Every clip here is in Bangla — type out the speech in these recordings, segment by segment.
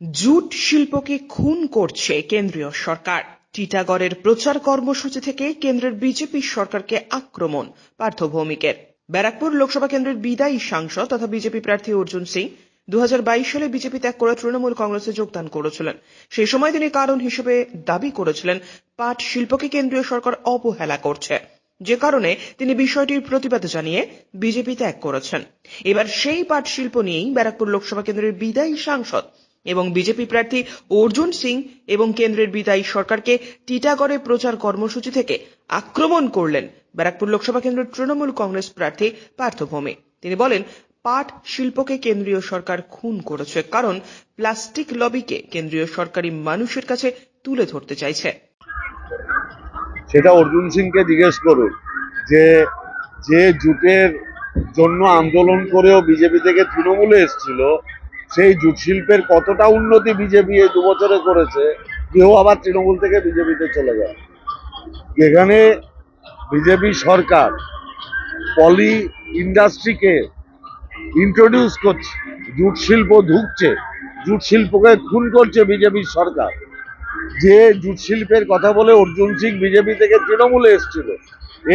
জুট শিল্পকে খুন করছে কেন্দ্রীয় সরকার। টিটাগড়ের প্রচার কর্মসূচি থেকে কেন্দ্রের বিজেপি সরকারকে আক্রমণ পার্থ ভৌমিকের ব্যারাকপুর লোকসভা কেন্দ্রের বিদায়ী সাংসদ তথা বিজেপি প্রার্থী অর্জুন সিং দু হাজার বাইশ সালে বিজেপি ত্যাগ করে তৃণমূল কংগ্রেসে যোগদান করেছিলেন। সেই সময় তিনি কারণ হিসেবে দাবি করেছিলেন, পাট শিল্পকে কেন্দ্রীয় সরকার অবহেলা করছে। যে কারণে তিনি বিষয়টির প্রতিবাদ জানিয়ে বিজেপি ত্যাগ করেছেন। এবার সেই পাট শিল্প নিয়েই ব্যারাকপুর লোকসভা কেন্দ্রের বিদায়ী সাংসদ এবং বিজেপি প্রার্থী অর্জুন সিং এবং কেন্দ্রের বিদায়ী সরকারকে টিটাগড়ে প্রচার কর্মসূচি থেকে আক্রমণ করলেন ব্যারাকপুর লোকসভা কেন্দ্রের তৃণমূল কংগ্রেস প্রার্থী পার্থ ভৌমিক তিনি বলেন, পাট শিল্পকে কেন্দ্রীয় সরকার খুন করেছে কারণ প্লাস্টিক লবিকে কেন্দ্রীয় সরকারি মানুষের কাছে তুলে ধরতে চাইছে। সেটা অর্জুন সিংকে জিজ্ঞেস করুন যে যে জুটের জন্য আন্দোলন করেও বিজেপি থেকে তৃণমূলে এসেছিল সেই জুট শিল্পের কতটা উন্নতি বিজেপি এই দু বছরে করেছে, কেউ আবার তৃণমূল থেকে বিজেপিতে চলে যায়। এখানে বিজেপি সরকার পলি ইন্ডাস্ট্রিকে ইন্ট্রোডিউস করছে, জুট শিল্প ঢুকছে, জুট শিল্পকে খুন করছে বিজেপি সরকার। যে জুট শিল্পের কথা বলে অর্জুন সিং বিজেপি থেকে তৃণমূলে এসেছিল,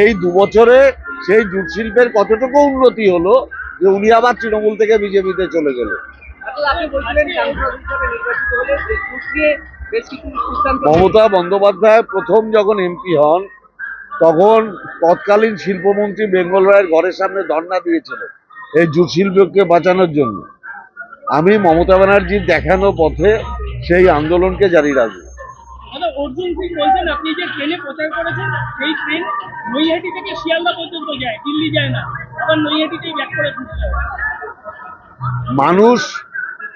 এই দু বছরে সেই জুট শিল্পের কতটুকু উন্নতি হলো যে উনি আবার তৃণমূল থেকে বিজেপিতে চলে গেল মমতা বন্দ্যোপাধ্যায় প্রথম যখন এমপি হন তখন তৎকালীন শিল্পমন্ত্রী বেঙ্গল রায়ের ঘরের সামনে ধর্ণা দিয়েছিলেন এই জুট শিল্পকে বাঁচানোর জন্য। আমি মমতা ব্যানার্জির দেখানো পথে সেই আন্দোলনকে জারি রাখব। মানে অর্জুন সিং বলছেন আপনি যে ট্রেনে প্রচার করেছেন সেই ট্রেন নৈহাটি থেকে শিয়ালদা পর্যন্ত যায় দিল্লি যায় না। আবার নৈহাটিতেই ব্যাক করে মানুষ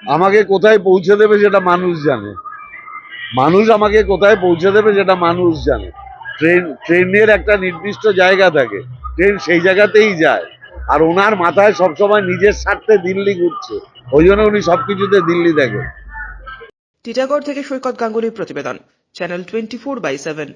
আমাকে কোথায় পৌঁছে দেবে সেটা মানুষ জানে। মানুষ আমাকে কোথায় পৌঁছে দেবে সেটা মানুষ জানে। ট্রেন, ট্রেনের একটা নির্দিষ্ট জায়গা থাকে। ট্রেন সেই জায়গাতেই যায়। আর ওনার মাথায় সবসময় নিজের স্বার্থে দিল্লি ঘুরছে। ওই জন্য উনি সবকিছুতে দিল্লি দেখে টিটাগড় থেকে সৈকত গাঙ্গুলির প্রতিবেদন, channel twenty four by seven.